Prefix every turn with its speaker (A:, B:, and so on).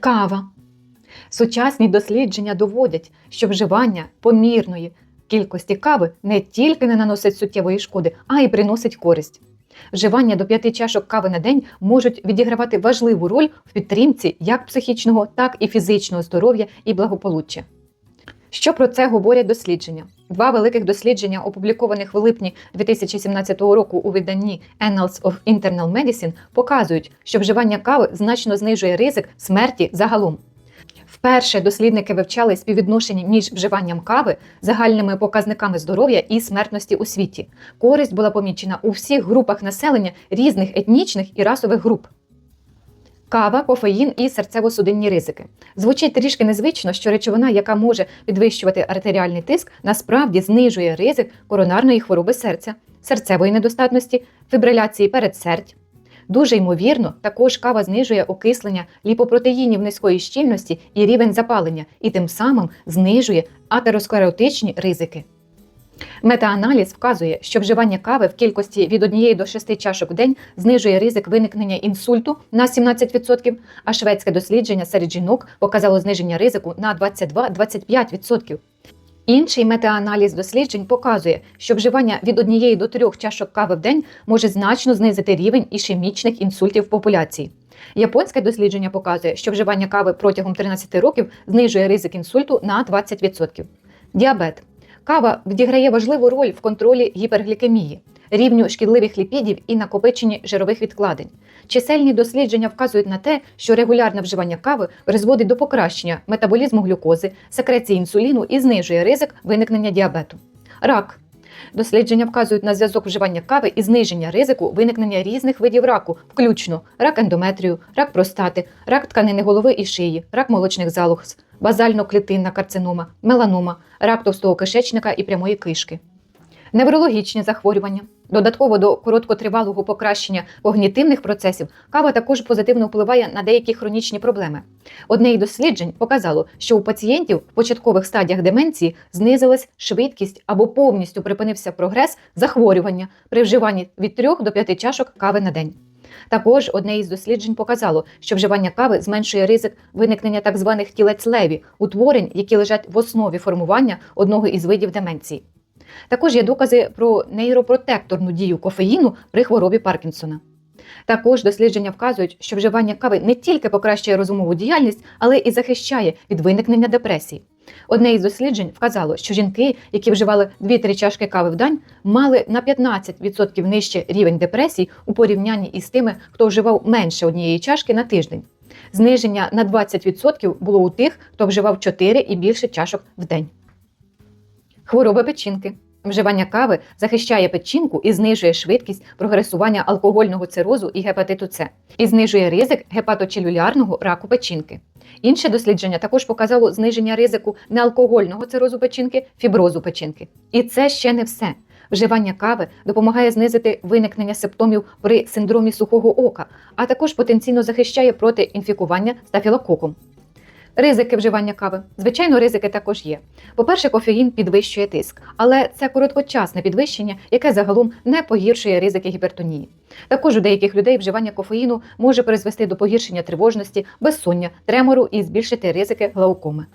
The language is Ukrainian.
A: Кава. Сучасні дослідження доводять, що вживання помірної кількості кави не тільки не наносить суттєвої шкоди, а й приносить користь. Вживання до п'яти чашок кави на день можуть відігравати важливу роль в підтримці як психічного, так і фізичного здоров'я і благополуччя. Що про це говорять дослідження? Два великих дослідження, опублікованих в липні 2017 року у виданні Annals of Internal Medicine, показують, що вживання кави значно знижує ризик смерті загалом. Вперше дослідники вивчали співвідношення між вживанням кави, загальними показниками здоров'я і смертності у світі. Користь була помічена у всіх групах населення різних етнічних і расових груп. Кава, кофеїн і серцево-судинні ризики. Звучить трішки незвично, що речовина, яка може підвищувати артеріальний тиск, насправді знижує ризик коронарної хвороби серця, серцевої недостатності, фібриляції передсердь. Дуже ймовірно, також кава знижує окислення ліпопротеїнів низької щільності і рівень запалення, і тим самим знижує атеросклеротичні ризики. Метааналіз вказує, що вживання кави в кількості від 1 до 6 чашок в день знижує ризик виникнення інсульту на 17%, а шведське дослідження серед жінок показало зниження ризику на 22-25%. Інший метааналіз досліджень показує, що вживання від 1 до 3 чашок кави в день може значно знизити рівень ішемічних інсультів в популяції. Японське дослідження показує, що вживання кави протягом 13 років знижує ризик інсульту на 20%. Діабет. Кава відіграє важливу роль в контролі гіперглікемії, рівню шкідливих ліпідів і накопиченні жирових відкладень. Чисельні дослідження вказують на те, що регулярне вживання кави призводить до покращення метаболізму глюкози, секреції інсуліну і знижує ризик виникнення діабету. Рак. Дослідження вказують на зв'язок вживання кави і зниження ризику виникнення різних видів раку, включно рак ендометрію, рак простати, рак тканини голови і шиї, рак молочних залоз, базально-клітинна карцинома, меланома, рак товстого кишечника і прямої кишки. Неврологічні захворювання. Додатково до короткотривалого покращення когнітивних процесів кава також позитивно впливає на деякі хронічні проблеми. Одне із досліджень показало, що у пацієнтів в початкових стадіях деменції знизилась швидкість або повністю припинився прогрес захворювання при вживанні від 3 до 5 чашок кави на день. Також одне із досліджень показало, що вживання кави зменшує ризик виникнення так званих тілець леві, утворень, які лежать в основі формування одного із видів деменції. Також є докази про нейропротекторну дію кофеїну при хворобі Паркінсона. Також дослідження вказують, що вживання кави не тільки покращує розумову діяльність, але і захищає від виникнення депресії. Одне із досліджень вказало, що жінки, які вживали 2-3 чашки кави в день, мали на 15% нижче рівень депресії у порівнянні із тими, хто вживав менше однієї чашки на тиждень. Зниження на 20% було у тих, хто вживав 4 і більше чашок в день. Хвороби печінки. Вживання кави захищає печінку і знижує швидкість прогресування алкогольного цирозу і гепатиту С, і знижує ризик гепаточелюлярного раку печінки. Інше дослідження також показало зниження ризику неалкогольного цирозу печінки, фіброзу печінки. І це ще не все. Вживання кави допомагає знизити виникнення симптомів при синдромі сухого ока, а також потенційно захищає проти інфікування стафілококом. Ризики вживання кави. Звичайно, ризики також є. По-перше, кофеїн підвищує тиск, але це короткочасне підвищення, яке загалом не погіршує ризики гіпертонії. Також у деяких людей вживання кофеїну може призвести до погіршення тривожності, безсоння, тремору і збільшити ризики глаукоми.